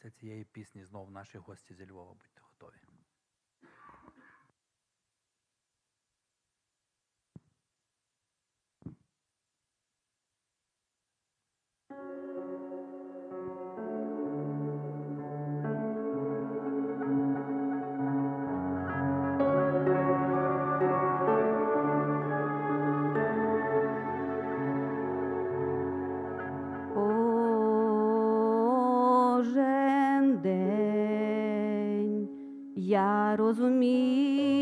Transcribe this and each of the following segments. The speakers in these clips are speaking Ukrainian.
після цієї пісні знову наші гості зі Львова. Будьте я розумію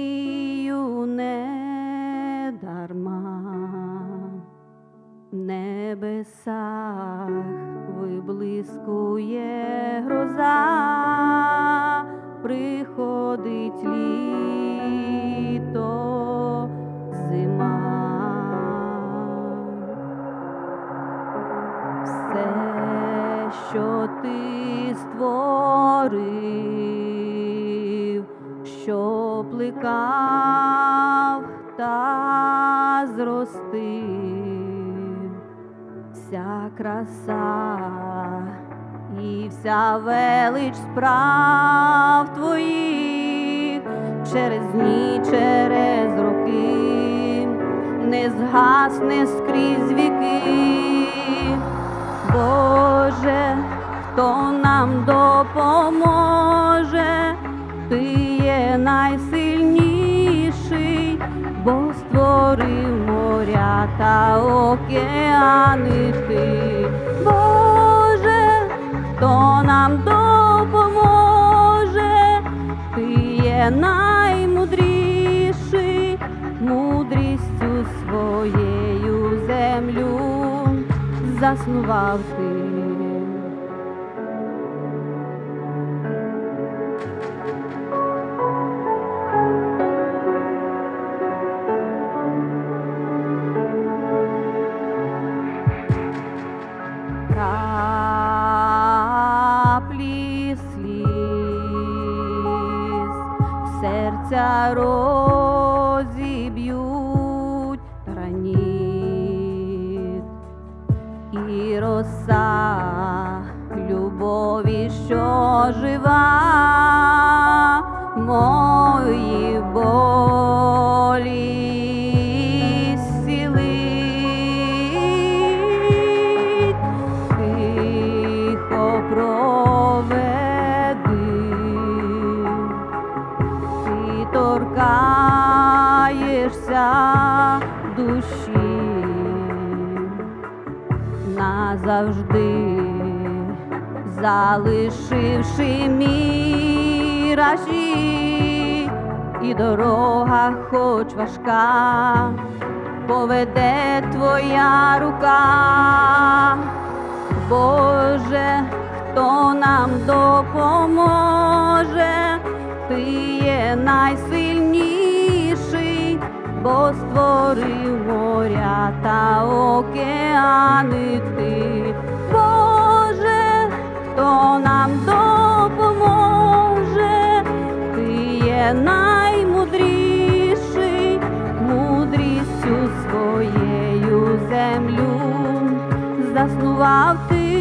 не дарма. В небесах виблискує гроза, приходить літо, зима. Все, що ти створив, що та зростив, вся краса і вся велич справ твоїх через дні, через роки не згасне скрізь віки. Боже, хто нам допоможе, створив моря та океани ти. Боже, хто нам допоможе, ти є наймудріший, мудрістю своєю землю заснував ти. Серця розіб'ють граніт. І роса любові, що жива, мої болі назавжди, залишивши міражі, і дорога, хоч важка, поведе твоя рука, Боже, хто нам допоможе, ти є найсильніший, бо створив наймудріший, мудрістю своєю землю заснував ти.